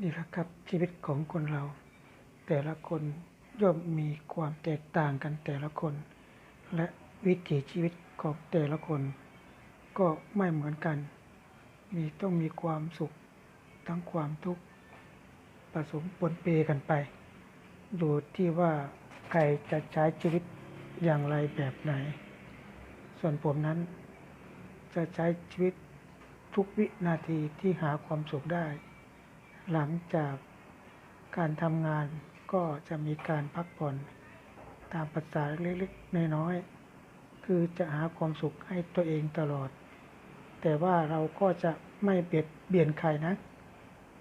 นี่แหละครับชีวิตของคนเรา แต่ละคนย่อมมีความแตกต่างกันแต่ละคน และวิถีชีวิตของแต่ละคน ก็ไม่เหมือนกัน มีต้องมีความสุขทั้งความทุกข์ผสมปนเปกันไป อยู่ที่ว่าใครจะใช้ชีวิตอย่างไรแบบไหน ส่วนผมนั้น จะใช้ชีวิตทุกวินาทีที่หาความสุขได้ หลังจากการทำงานก็จะมีการพักผ่อนตามภาษาเล็กๆน้อยๆคือจะหาความสุขให้ตัวเองตลอด แต่ว่าเราก็จะไม่เบียดเบียนใครนะ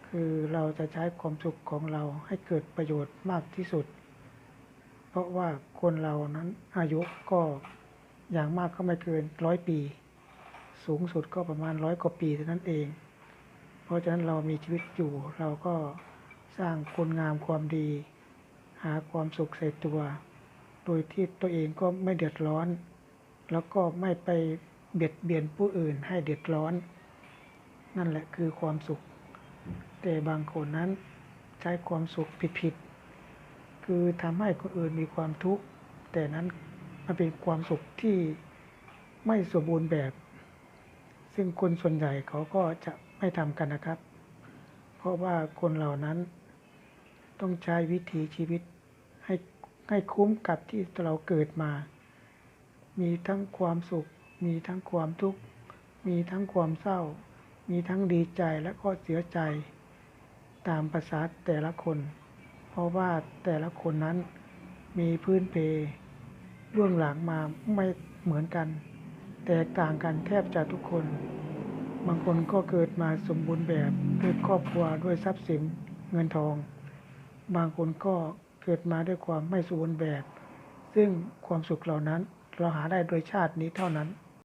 คือเราจะใช้ความสุขของเราให้เกิดประโยชน์มากที่สุด เพราะว่าคนเรานั้นอายุก็อย่างมากก็ไม่เกินร้อยปี สูงสุดก็ประมาณร้อยกว่าปีเท่านั้นเอง ราะฉะนั้นเรามีชีวิตอยู่ เราก็สร้างคุณงามความดี หาความสุขใส่ตัว โดยที่ตัวเองก็ไม่เดือดร้อน แล้วก็ไม่ไปเบียดเบียนผู้อื่นให้เดือดร้อน นั่นแหละคือความสุข แต่บางคนนั้นใช้ความสุขผิดๆคือทำให้คนอื่นมีความทุกข์แต่นั้นมันเป็นความสุขที่ไม่สมบูรณ์แบบ ซึ่งคนส่วนใหญ่เขาก็จะไม่ทำกันนะครับ เพราะว่าคนเหล่านั้นต้องใช้วิถีชีวิตให้ให้คุ้มกับที่เราเกิดมา มีทั้งความสุข มีทั้งความทุกข์ มีทั้งความเศร้า มีทั้งดีใจและก็เสียใจ ตามภาษาแต่ละคน เพราะว่าแต่ละคนนั้นมีพื้นเพเรื่องหลังมาไม่เหมือนกัน แตกต่างกันแทบจะทุกคน บางคนก็เกิดมาสมบูรณ์แบบด้วยครอบครัวด้วยทรัพย์สินเงินทอง บางคนก็เกิดมาด้วยความไม่สมบูรณ์แบบ ซึ่งความสุขเหล่านั้นเราหาได้โดยชาตินี้เท่านั้น